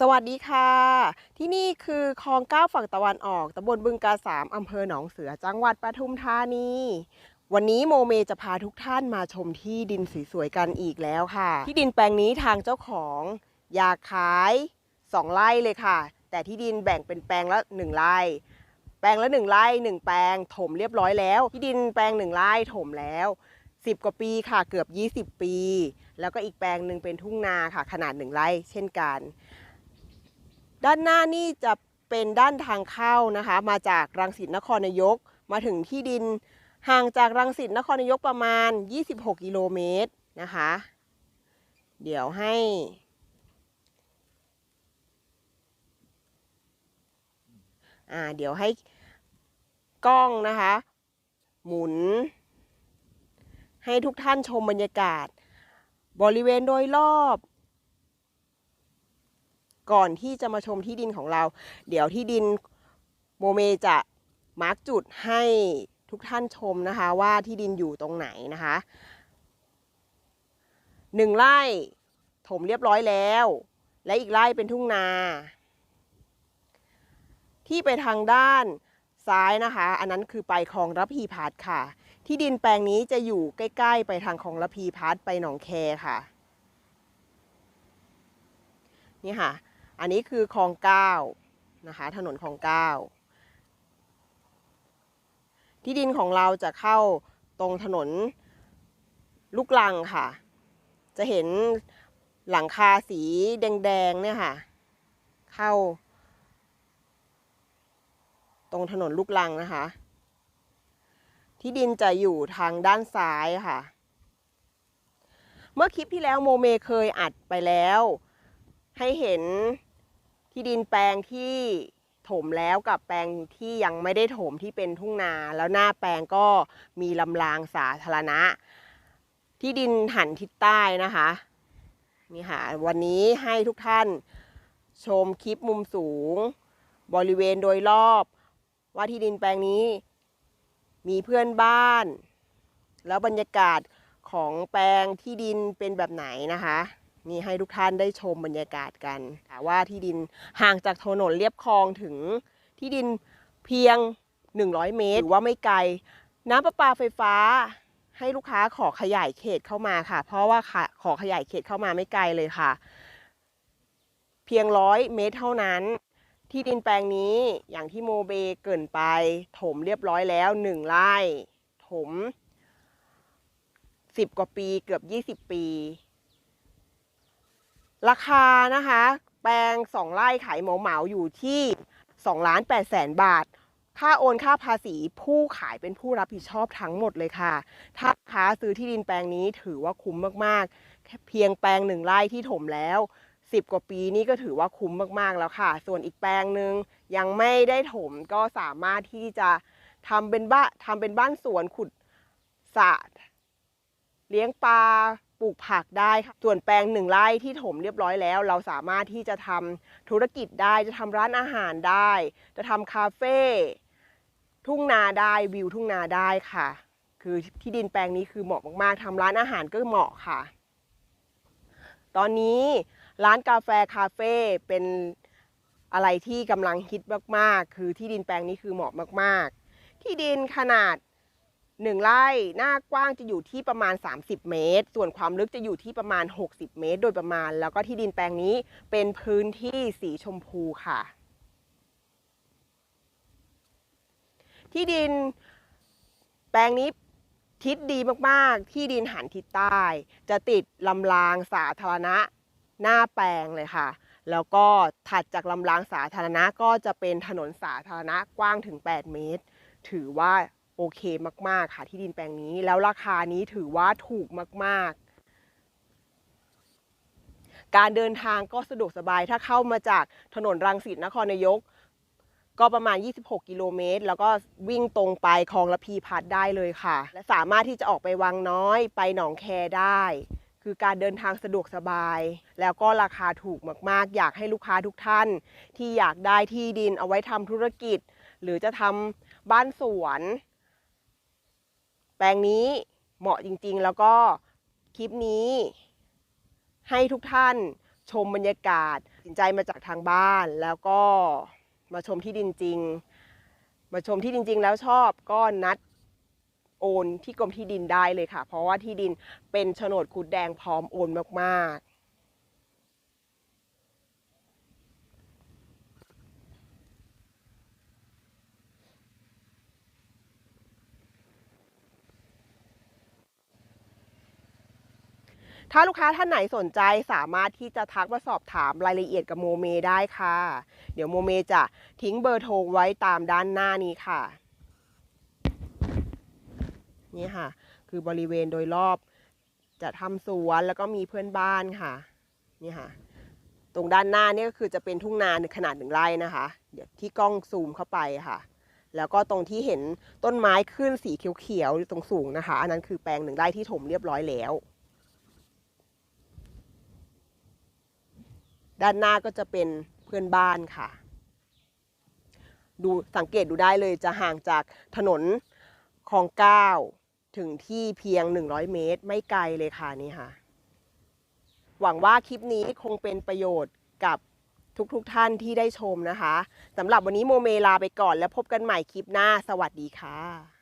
สวัสดีค่ะ ที่นี่คือคลองเก้าฝั่งตะวันออกตำบลบึงกาสามอำเภอหนองเสือจังหวัดปทุมธานี วันนี้โมเมจะพาทุกท่านมาชมที่ดินสวยๆกันอีกแล้วค่ะ ที่ดินแปลงนี้ทางเจ้าของอยากขายสองไร่เลยค่ะ แต่ที่ดินแบ่งเป็นแปลงละหนึ่งไร่ แปลงละหนึ่งไร่หนึ่งแปลงถมเรียบร้อยแล้ว ที่ดินแปลงหนึ่งไร่ถมแล้วสิบกว่าปีค่ะเกือบ 20 ปี แล้วก็อีกแปลงหนึ่งเป็นทุ่งนาค่ะ ขนาดหนึ่งไร่เช่นกัน ด้านหน้านี่จะเป็นด้านทางเข้านะคะ มาจากรังสิตนครนายก มาถึงที่ดินห่างจากรังสิตนครนายกประมาณ 26 กิโลเมตรนะคะ เดี๋ยวให้ อ่า เดี๋ยวให้กล้องนะคะ หมุน ให้ทุกท่านชมบรรยากาศ บริเวณโดยรอบ ก่อนที่จะมาชมที่ดินของเรา เดี๋ยวที่ดินโมเมจะมาร์กจุดให้ทุกท่านชมนะคะว่าที่ดินอยู่ตรงไหนนะคะหนึ่งไร่ถมเรียบร้อยแล้ว และอีกไร่เป็นทุ่งนา ที่ไปทางด้าน ซ้ายนะคะ อันนั้นคือไปคลองระพีพัฒน์ค่ะ ที่ดินแปลงนี้จะอยู่ใกล้ ๆ ไปทางคลองระพีพัฒน์ไปหนองแคค่ะนี่ค่ะ อันนี้คือคลองเก้านะคะ ถนนคลองเก้าที่ดินของเราจะเข้าตรงถนนลูกลังค่ะ จะเห็นหลังคาสีแดงๆเนี่ยค่ะ เข้า ตรงถนนลูกลังนะคะ ที่ดินจะอยู่ทางด้านซ้ายค่ะ เมื่อคลิปที่แล้วโมเมเคยอัดไปแล้ว ให้เห็นที่ดินแปลงที่ถมแล้วกับแปลงที่ยังไม่ได้ถมที่เป็นทุ่งนา แล้วหน้าแปลงก็มีลำรางสาธารณะ ที่ดินหันทิศใต้นะคะนี่ค่ะวันนี้ให้ทุกท่านชมคลิปมุมสูง บริเวณโดยรอบ ว่าที่ดินแปลงนี้ มีเพื่อนบ้าน แล้วบรรยากาศของแปลงที่ดินเป็นแบบไหนนะคะนี่ให้ทุกท่านได้ชมบรรยากาศกันค่ว่าที่ดินห่างจากถนนเลียบคลองถึงที่ดินเพียง 100 เมตร หรือว่าไม่ไกล น้ำประปาไฟฟ้าให้ลูกค้าขอขยายเขตเข้ามาค่ะ เพราะว่าขะขอขยายเขตเข้ามาไม่ไกลเลยค่ะ เพียงร้อยเมตรเท่านั้น ที่ดินแปลงนี้อย่างที่โมเบเกินไป ถมเรียบร้อยแล้วหนึ่งไร่ ถมสิบกว่าปีเกือบยี่สิบปี ราคานะคะ แปลงสองไร่ขายเหมาเหมาอยู่ที่2ล้าน8แสนบาท ค่าโอนค่าภาษีผู้ขายเป็นผู้รับผิดชอบทั้งหมดเลยค่ะ ถ้าค้าซื้อที่ดินแปลงนี้ถือว่าคุ้มมากๆแค่เพียงแปลงหนึ่งไร่ที่ถมแล้ว 10 กว่าปีนี่ก็ถือว่าคุ้มมากๆแล้วค่ะ ส่วนอีกแปลงหนึ่งยังไม่ได้ถมก็สามารถที่จะทำเป็นบ้านทำเป็นบ้านสวนขุดสระเลี้ยงปลาปลูกผักได้ค่ะส่วนแปลงหนึ่งไร่ที่ถมเรียบร้อยแล้ว เราสามารถที่จะทำธุรกิจได้จะทำร้านอาหารได้ จะทำคาเฟ่ทุ่งนาได้วิวทุ่งนาได้ค่ะ คือที่ดินแปลงนี้คือเหมาะมากๆทำร้านอาหารก็เหมาะค่ะ ตอนนี้ ร้านกาแฟคาเฟ่เป็นอะไรที่กำลังฮิตมากๆ คือที่ดินแปลงนี้คือเหมาะมากๆ ที่ดินขนาดหนึ่งไร่หน้ากว้างจะอยู่ที่ประมาณ 30 เมตร ส่วนความลึกจะอยู่ที่ประมาณ 60 เมตร โดยประมาณ แล้วก็ที่ดินแปลงนี้เป็นพื้นที่สีชมพูค่ะ ที่ดินแปลงนี้ทิศดีมากๆ ที่ดินหันทิศใต้ จะติดลำรางสาธารณะ หน้าแปลงเลยค่ะ แล้วก็ถัดจากลำรางสาธารณะก็จะเป็นถนนสาธารณะกว้างถึง 8 เมตร ถือว่าโอเคมาก ๆ ค่ะที่ดินแปลงนี้ แล้วราคานี้ถือว่าถูกมาก ๆ การเดินทางก็สะดวกสบายถ้าเข้ามาจากถนนรังสิตนครนายก ก็ประมาณ 26 กิโลเมตร แล้วก็วิ่งตรงไปคลองระพีพัฒน์ได้เลยค่ะ และสามารถที่จะออกไปวังน้อยไปหนองแคได้ คือการเดินทางสะดวกสบาย แล้วก็ราคาถูกมากๆ อยากให้ลูกค้าทุกท่าน ที่อยากได้ที่ดินเอาไว้ทำธุรกิจ หรือจะทำบ้านสวน แปลงนี้เหมาะจริงๆ แล้วก็คลิปนี้ ให้ทุกท่านชมบรรยากาศสินใจมาจากทางบ้าน แล้วก็มาชมที่ดินจริง มาชมที่ดินจริงแล้วชอบก็นัด โอนที่กรมที่ดินได้เลยค่ะ เพราะว่าที่ดินเป็นโฉนดคุดแดงพร้อมโอนมากๆถ้าลูกค้าท่านไหนสนใจสามารถที่จะทักมาสอบถามรายละเอียดกับโมเมได้ค่ะ เดี๋ยวโมเมจะทิ้งเบอร์โทรไว้ตามด้านหน้านี้ค่ะ นี่ค่ะ คือบริเวณโดยรอบ จะทำสวนแล้วก็มีเพื่อนบ้านค่ะ นี่ค่ะ ตรงด้านหน้านี่ก็คือจะเป็นทุ่งนาขนาดหนึ่งไร่นะคะ เดี๋ยวที่กล้องซูมเข้าไปค่ะ แล้วก็ตรงที่เห็นต้นไม้ขึ้นสีเขียวๆตรงสูงนะคะ อันนั้นคือแปลงหนึ่งไร่ที่ถมเรียบร้อยแล้วด้านหน้าก็จะเป็นเพื่อนบ้านค่ะ ดูสังเกตดูได้เลยจะห่างจากถนนคลองเก้า ถึงที่เพียง 100 เมตร ไม่ไกลเลยค่ะนี่ค่ะ หวังว่าคลิปนี้คงเป็นประโยชน์กับทุกๆทท่านที่ได้ชมนะคะสำหรับวันนี้โมเมลาไปก่อนแล้วพบกันใหม่คลิปหน้า สวัสดีค่ะ